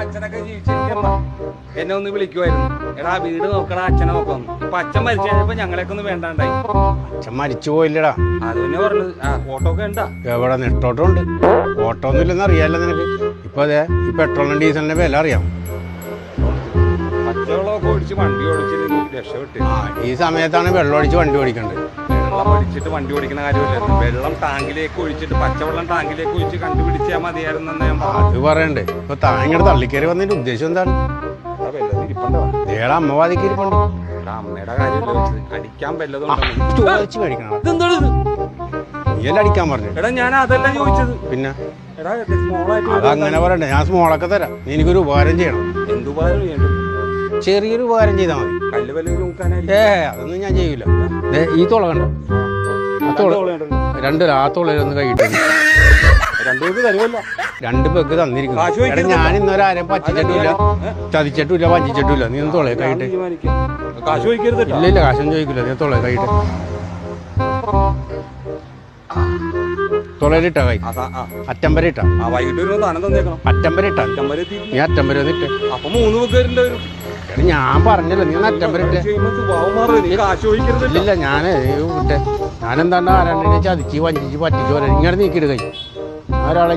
അച്ഛനൊക്കെ ജീവിച്ചിരിക്കുമ്പോ എന്നെ ഒന്ന് വിളിക്കുമായിരുന്നു എടാ വീട് നോക്കടാ അച്ഛനെ നോക്കാം ഇപ്പൊ അച്ഛൻ മരിച്ചു കഴിഞ്ഞപ്പോ ഞങ്ങളെയൊക്കെ ഒന്ന് വേണ്ടാണ്ടായി. അച്ഛൻ മരിച്ചു പോയില്ലടാ. അത് പിന്നെ പറഞ്ഞത് ആ ഫോട്ടോ ഒക്കെ ഉണ്ടാ എവിടെ നെട്ടോട്ടമുണ്ട്? ഓട്ടോ ഒന്നും ഇല്ലെന്ന് അറിയാലോ നിനക്ക്. ഇപ്പൊ അതെ ഈ പെട്രോളിനും ഡീസലിന്റെ വില അറിയാം. പച്ചവെള്ളമൊക്കെ ഓടിച്ച് വണ്ടി ഓടിച്ചിട്ട് രക്ഷപ്പെട്ട്. ഈ സമയത്താണ് വെള്ളം ഓടിച്ച് വണ്ടി ഓടിക്കേണ്ടത്. വെള്ളം ഒഴിച്ചിട്ട് വണ്ടി ഓടിക്കുന്ന കാര്യമില്ലായിരുന്നു വെള്ളം ടാങ്കിലേക്ക് ഒഴിച്ചിട്ട് പച്ചവെള്ളം ടാങ്കിലേക്ക് ഒഴിച്ച് കണ്ടുപിടിച്ചാൽ മതിയായിരുന്നു അത് പറയണ്ടേ. ഇപ്പൊ താങ്ങിട്ട് തള്ളിക്കേറി വന്നതിന്റെ ഉദ്ദേശം എന്താണ്? ഇരിപ്പുണ്ടോ? അമ്മയുടെ കാര്യമല്ല അടിക്കാൻ വല്ലതും അടിക്കാൻ പറഞ്ഞു എടാ ഞാൻ അതല്ല ചോദിച്ചത്. പിന്നെ? എടാ സ്മോളായിട്ട് അതങ്ങനെ പറയണ്ടേ. ഞാൻ സ്മോളൊക്കെ തരാം. നീ എനിക്കൊരു ഉപകാരം ചെയ്യണം. എന്തുപാരം ചെയ്യണ്ടത് ചെറിയൊരു ഉപകാരം ചെയ്താൽ മതി. ഏ അതൊന്നും ഞാൻ ചെയ്യൂല. ഏ ഈ തുള കണ്ടോ? രണ്ട് ആ തുളയിലൊന്ന് കൈയിട്ട് രണ്ട് പെഗ് തന്നിരിക്കും എടാ. ഞാൻ ഇന്നൊരു ആരും പറ്റിച്ചിട്ടില്ല. ചതിച്ചിട്ടില്ല വഞ്ചിച്ചിട്ടില്ല. നീ ഒന്ന് തുളയെ കൈയിട്ട് ഇല്ല ഇല്ല കാശം ചോദിക്കില്ല നീ തുളയെ കൈയിട്ട് തുളയിലിട്ടാ കൈ ആ. വൈകിട്ട് വരുമ്പോ താനം തന്നേക്കണം. നീ അറ്റമ്പര ഇട്ട് അപ്പൊ മൂന്ന് പേരുണ്ട് വരും. ഞാൻ പറഞ്ഞല്ലോ നീ ഒന്ന് അറ്റമ്പര ഇട്ടേ ചെയ്യുമ്പോ സ്വഭാവം മാറും. നീ കാശ് ചോദിക്കരുത് ഇല്ല ഞാൻ വിട്ടെ. ഞാനെന്താണ്ട് ആരാണ്ടിനെ ചതിച്ച് വഞ്ചിച്ച് പറ്റിച്ച് പോലെ ഇങ്ങനെ നീക്കിയിട്ട് കൈ ഒരാളെ